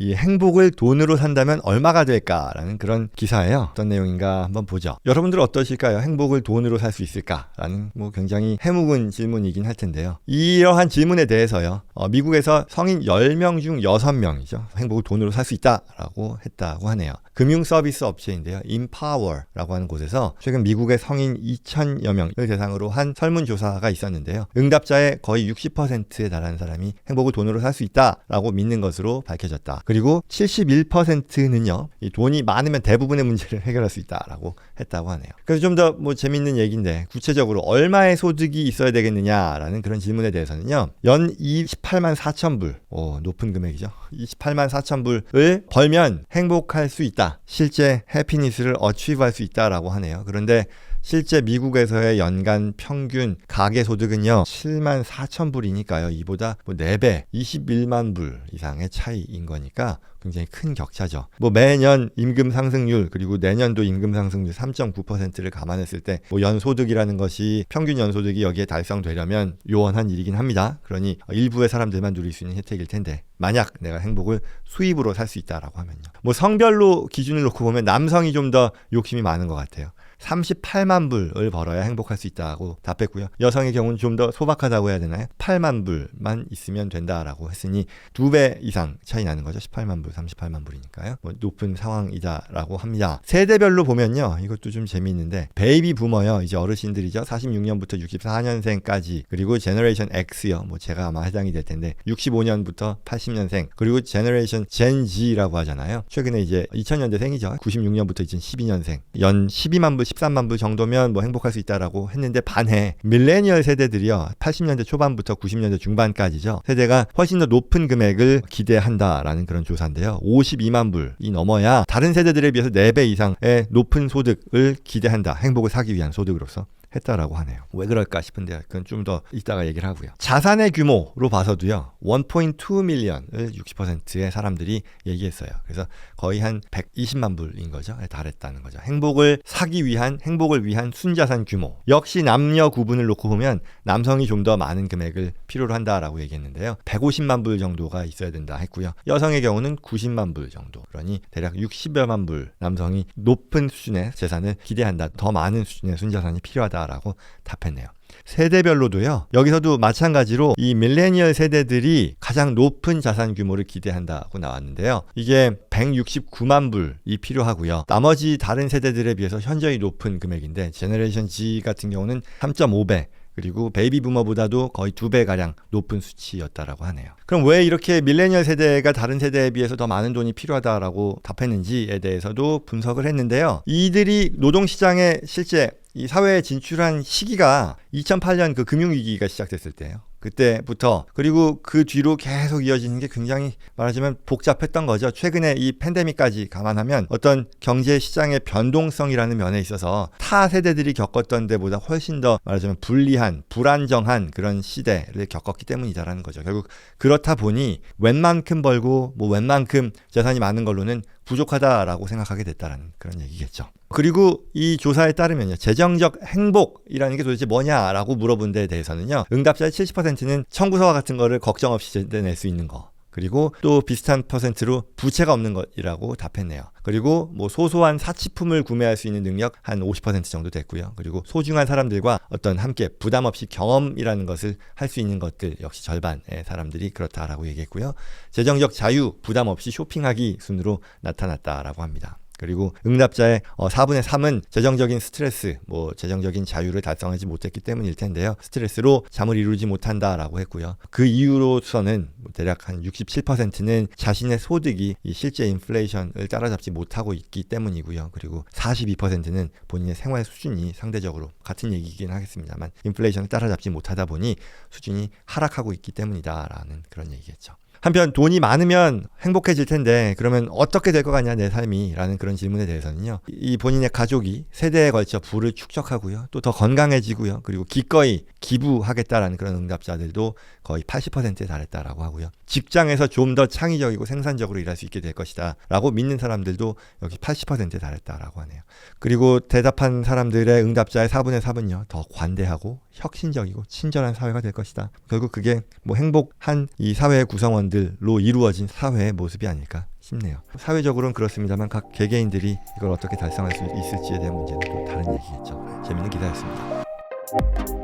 이 행복을 돈으로 산다면 얼마가 될까라는 그런 기사예요. 어떤 내용인가 한번 보죠. 여러분들 어떠실까요? 행복을 돈으로 살 수 있을까라는 뭐 굉장히 해묵은 질문이긴 할 텐데요. 이러한 질문에 대해서요. 어, 미국에서 성인 10명 중 6명이죠. 행복을 돈으로 살 수 있다라고 했다고 하네요. 금융 서비스 업체인데요. Empower라고 하는 곳에서 최근 미국의 성인 2천여 명을 대상으로 한 설문조사가 있었는데요. 응답자의 거의 60%에 달하는 사람이 행복을 돈으로 살 수 있다라고 믿는 것으로 밝혀졌다. 그리고 71%는요. 이 돈이 많으면 대부분의 문제를 해결할 수 있다라고 했다고 하네요. 그래서 좀 더 뭐 재밌는 얘기인데 구체적으로 얼마의 소득이 있어야 되겠느냐라는 그런 질문에 대해서는요. 연 28만 4천 불, 오, 높은 금액이죠. 28만 4천 불을 벌면 행복할 수 있다. 실제 해피니스를 어취브할 수 있다라고 하네요. 그런데 실제 미국에서의 연간 평균 가계 소득은요 7만 4천 불이니까요 이보다 뭐 4배 21만 불 이상의 차이인 거니까 굉장히 큰 격차죠. 뭐 매년 임금 상승률 그리고 내년도 임금 상승률 3.9%를 감안했을 때 뭐 연소득이라는 것이 평균 연소득이 여기에 달성되려면 요원한 일이긴 합니다. 그러니 일부의 사람들만 누릴 수 있는 혜택일 텐데 만약 내가 행복을 수입으로 살 수 있다라고 하면요. 뭐 성별로 기준을 놓고 보면 남성이 좀 더 욕심이 많은 것 같아요. 38만 불을 벌어야 행복할 수 있다고 답했고요. 여성의 경우는 좀 더 소박하다고 해야 되나요? 8만 불만 있으면 된다라고 했으니 두 배 이상 차이 나는 거죠. 18만 불, 38만 불이니까요. 뭐 높은 상황이다라고 합니다. 세대별로 보면요. 이것도 좀 재미있는데 베이비 부머요. 이제 어르신들이죠. 46년부터 64년생까지 그리고 제너레이션 X요. 뭐 제가 아마 해당이 될 텐데 65년부터 80년생 그리고 제너레이션 젠 G라고 하잖아요. 최근에 이제 2000년대생이죠. 96년부터 2012년생 연 12만 불, 13만 불 정도면 뭐 행복할 수 있다라고 했는데 반해 밀레니얼 세대들이요. 80년대 초반부터 90년대 중반까지죠. 세대가 훨씬 더 높은 금액을 기대한다라는 그런 조사인데요. 52만 불이 넘어야 다른 세대들에 비해서 4배 이상의 높은 소득을 기대한다. 행복을 사기 위한 소득으로서. 했다라고 하네요. 왜 그럴까 싶은데 그건 좀 더 이따가 얘기를 하고요. 자산의 규모로 봐서도요. 1.2 밀리언을 60%의 사람들이 얘기했어요. 그래서 거의 한 120만 불인 거죠. 달했다는 거죠. 행복을 사기 위한 행복을 위한 순자산 규모. 역시 남녀 구분을 놓고 보면 남성이 좀 더 많은 금액을 필요로 한다라고 얘기했는데요. 150만 불 정도가 있어야 된다 했고요. 여성의 경우는 90만 불 정도. 그러니 대략 60여만 불 남성이 높은 수준의 재산을 기대한다. 더 많은 수준의 순자산이 필요하다. 라고 답했네요. 세대별로도요. 여기서도 마찬가지로 이 밀레니얼 세대들이 가장 높은 자산 규모를 기대한다고 나왔는데요. 이게 169만 불이 필요하고요. 나머지 다른 세대들에 비해서 현저히 높은 금액인데 제너레이션 G 같은 경우는 3.5배 그리고 베이비 부머보다도 거의 두 배 가량 높은 수치였다라고 하네요. 그럼 왜 이렇게 밀레니얼 세대가 다른 세대에 비해서 더 많은 돈이 필요하다라고 답했는지에 대해서도 분석을 했는데요. 이들이 노동 시장에 실제 이 사회에 진출한 시기가 2008년 그 금융위기가 시작됐을 때예요. 그때부터 그리고 그 뒤로 계속 이어지는 게 굉장히 말하자면 복잡했던 거죠. 최근에 이 팬데믹까지 감안하면 어떤 경제 시장의 변동성이라는 면에 있어서 타 세대들이 겪었던 데보다 훨씬 더 말하자면 불리한 불안정한 그런 시대를 겪었기 때문이다라는 거죠. 결국 그렇다 보니 웬만큼 벌고 뭐 웬만큼 재산이 많은 걸로는 부족하다라고 생각하게 됐다라는 그런 얘기겠죠. 그리고 이 조사에 따르면요. 재정적 행복이라는 게 도대체 뭐냐라고 물어본 데에 대해서는요. 응답자의 70%는 청구서와 같은 거를 걱정 없이 낼 수 있는 거. 그리고 또 비슷한 퍼센트로 부채가 없는 것이라고 답했네요. 그리고 뭐 소소한 사치품을 구매할 수 있는 능력 한 50% 정도 됐고요. 그리고 소중한 사람들과 어떤 함께 부담 없이 경험이라는 것을 할 수 있는 것들 역시 절반의 사람들이 그렇다라고 얘기했고요. 재정적 자유, 부담 없이 쇼핑하기 순으로 나타났다라고 합니다. 그리고 응답자의 어, 4분의 3은 재정적인 스트레스, 뭐 재정적인 자유를 달성하지 못했기 때문일 텐데요. 스트레스로 잠을 이루지 못한다라고 했고요. 그 이유로서는 뭐 대략 한 67%는 자신의 소득이 이 실제 인플레이션을 따라잡지 못하고 있기 때문이고요. 그리고 42%는 본인의 생활 수준이 상대적으로 같은 얘기긴 하겠습니다만 인플레이션을 따라잡지 못하다 보니 수준이 하락하고 있기 때문이다라는 그런 얘기겠죠. 한편 돈이 많으면 행복해질 텐데 그러면 어떻게 될 것 같냐 내 삶이? 라는 그런 질문에 대해서는요. 이 본인의 가족이 세대에 걸쳐 부를 축적하고요. 또 더 건강해지고요. 그리고 기꺼이 기부하겠다라는 그런 응답자들도 거의 80%에 달했다라고 하고요. 직장에서 좀 더 창의적이고 생산적으로 일할 수 있게 될 것이다 라고 믿는 사람들도 여기 80%에 달했다라고 하네요. 그리고 대답한 사람들의 응답자의 4분의 3은요 더 관대하고 혁신적이고 친절한 사회가 될 것이다. 결국 그게 뭐 행복한 이 사회의 구성원 사람들로 이루어진 사회의 모습이 아닐까 싶네요. 사회적으로는 그렇습니다만 각 개개인들이 이걸 어떻게 달성할 수 있을지에 대한 문제는 또 다른 얘기겠죠. 재밌는 기사였습니다.